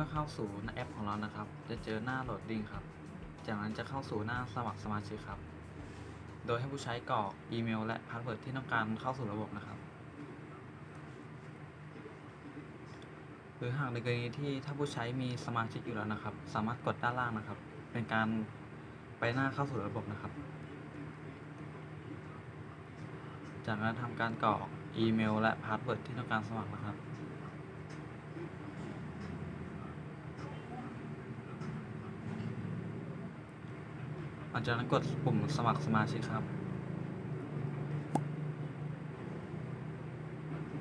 มื่อเข้าสู่แอปของเรานะครับ จะเจอหน้าโหลดดิ้งครับ จากนั้นจะเข้าสู่หน้าสมัครสมาชิกครับ โดยให้ผู้ใช้กรอกอีเมล และพาสเวิร์ดที่ต้องการเข้าสู่ระบบนะครับ หรือหากในกรณีที่ถ้าผู้ใช้มีสมาชิกอยู่แล้วนะครับ สามารถกดด้านล่างนะครับ เป็นการไปหน้าเข้าสู่ระบบนะครับ จากนั้นทำการกรอกอีเมล และพาสเวิร์ดที่ต้องการสมัครนะครับ ห ลังจากนั้นกดปุ่มสมัครสมาชิกครับ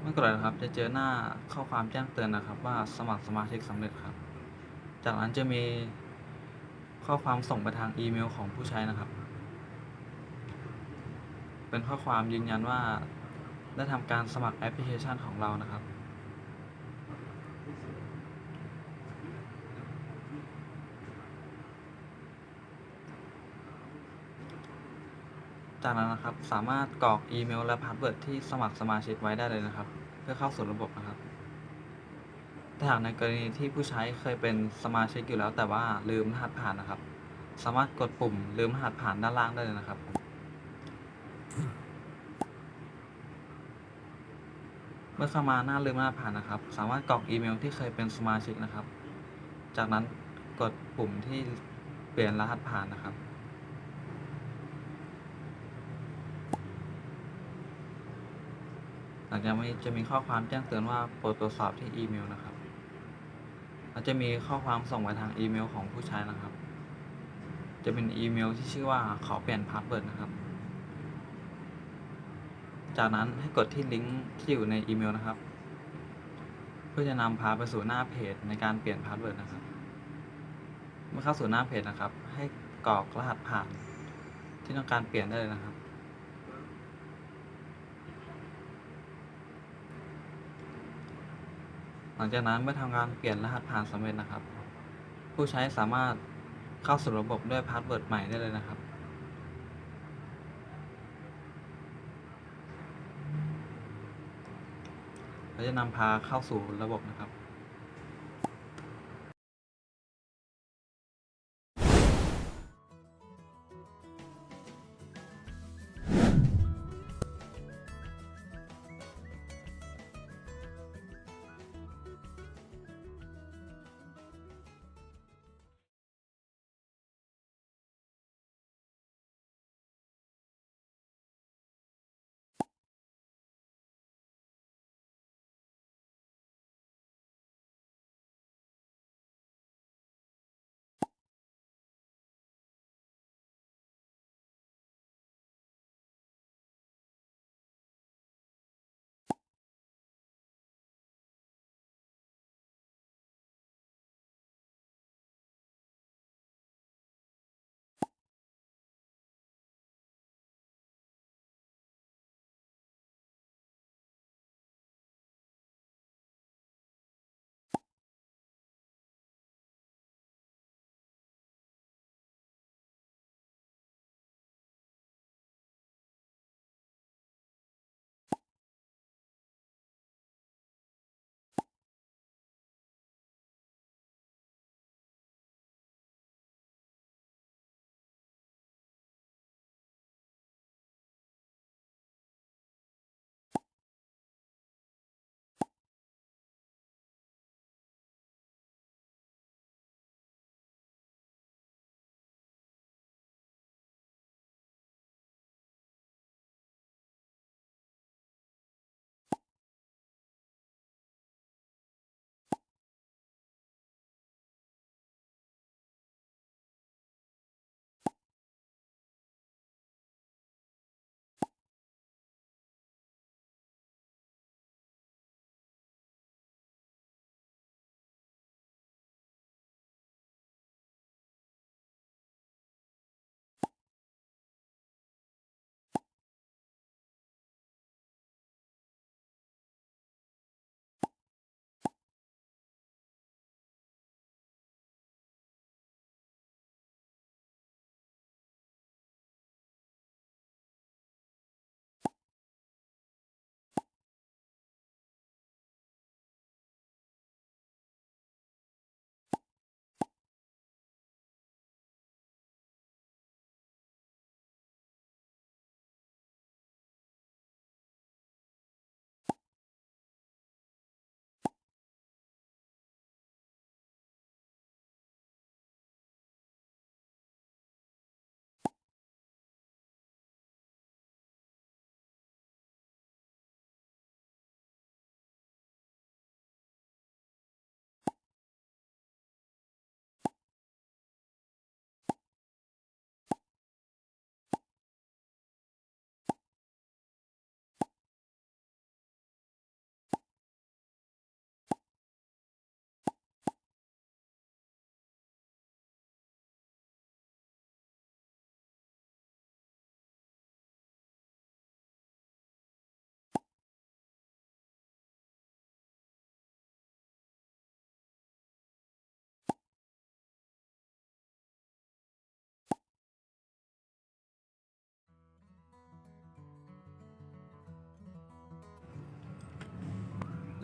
เมื่อกดแล้วนะครับ จะเจอหน้าข้อความแจ้งเตือนนะครับ ว่าสมัครสมาชิกสำเร็จครับ จากนั้นจะมีข้อความส่งไปทางอีเมลของผู้ใช้นะครับ เป็นข้อความยืนยันว่าได้ทำการสมัครแอปพลิเคชันของเรานะครับ จากนั้นนะครับ สามารถกรอกอีเมลและพาสเวิร์ดที่สมัครสมาชิกไว้ได้เลยนะครับ เพื่อเข้าสู่ระบบนะครับแต่หากในกรณีที่ผู้ใช้เคยเป็นสมาชิกอยู่แล้ว แต่ว่าลืมรหัสผ่านนะครับ สามารถกดปุ่มลืมรหัสผ่านด้านล่างได้เลยนะครับ เมื่อเข้ามาหน้าลืมรหัสผ่านนะครับ สามารถกรอกอีเมลที่เคยเป็นสมาชิกนะครับ จากนั้นกดปุ่มที่เปลี่ยนรหัสผ่านนะครับ หลังจากนี้จะมีข้อความแจ้งเตือนว่าโปรดตรวจสอบที่อีเมลนะครับแล้วจะมีข้อความส่งไปทางอีเมลของผู้ใช้นะครับ จะเป็นอีเมลที่ชื่อว่าขอเปลี่ยนพาสเวิร์ดนะครับ จากนั้นให้กดที่ลิงก์ที่อยู่ในอีเมลนะครับ เพื่อจะนำพาไปสู่หน้าเพจในการเปลี่ยนพาสเวิร์ดนะครับ เมื่อเข้าสู่หน้าเพจนะครับ ให้กรอกรหัสผ่านที่ต้องการเปลี่ยนได้เลยนะครับ หลังจากนั้นเมื่อทำการเปลี่ยนรหัสผ่านสำเร็จนะครับ ผู้ใช้สามารถเข้าสู่ระบบด้วยพาสเวิร์ดใหม่ได้เลยนะครับเราจะนำพาเข้าสู่ระบบนะครับ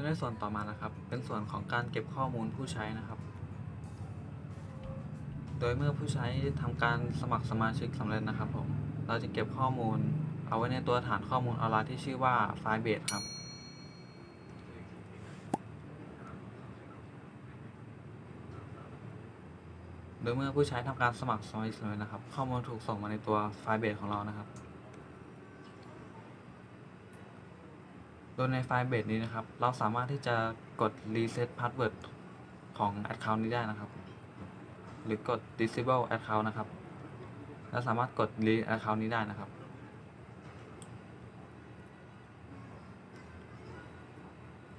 ในส่วนต่อมานะครับ เป็นส่วนของการเก็บข้อมูลผู้ใช้นะครับ โดยเมื่อผู้ใช้ทำการสมัครสมาชิกสำเร็จนะครับผม เราจะเก็บข้อมูลเอาไว้ในตัวฐานข้อมูลออนไลน์ที่ชื่อว่า Firebase ครับโดยเมื่อผู้ใช้ทำการสมัครสมาชิกสำเร็จนะครับ ข้อมูลถูกส่งมาในตัว Firebase ของเรานะครับ โดยในไฟล์เบสนี้นะครับ เราสามารถที่จะกด reset password ของ account นี้ได้นะครับ หรือกด disable account นะครับและสามารถกด delete account นี้ได้นะครับ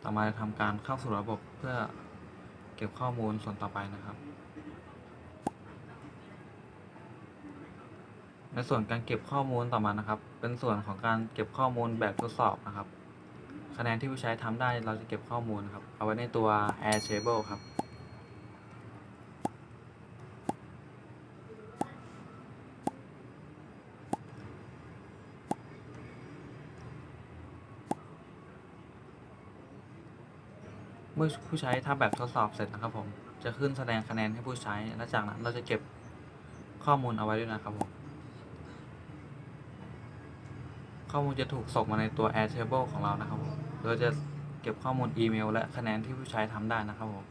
ต่อมาจะทำการเข้าสู่ระบบเพื่อเก็บข้อมูลส่วนต่อไปนะครับ ในส่วนการเก็บข้อมูลต่อมานะครับ เป็นส่วนของการเก็บข้อมูลแบบทดสอบนะครับ คะแนนที่ผู้ใช้ทำได้เราจะเก็บข้อมูลครับ เอาไว้ในตัว Airtable ครับ เมื่อผู้ใช้ทำแบบทดสอบเสร็จนะครับผม จะขึ้นแสดงคะแนนให้ผู้ใช้ และจากนั้นเราจะเก็บข้อมูลเอาไว้ด้วยนะครับผม ข้อมูลจะถูกส่งมาในตัว Airtable ของเรานะครับผมโดยจะเก็บข้อมูลอีเมล และคะแนนที่ผู้ใช้ทำได้นะครับผม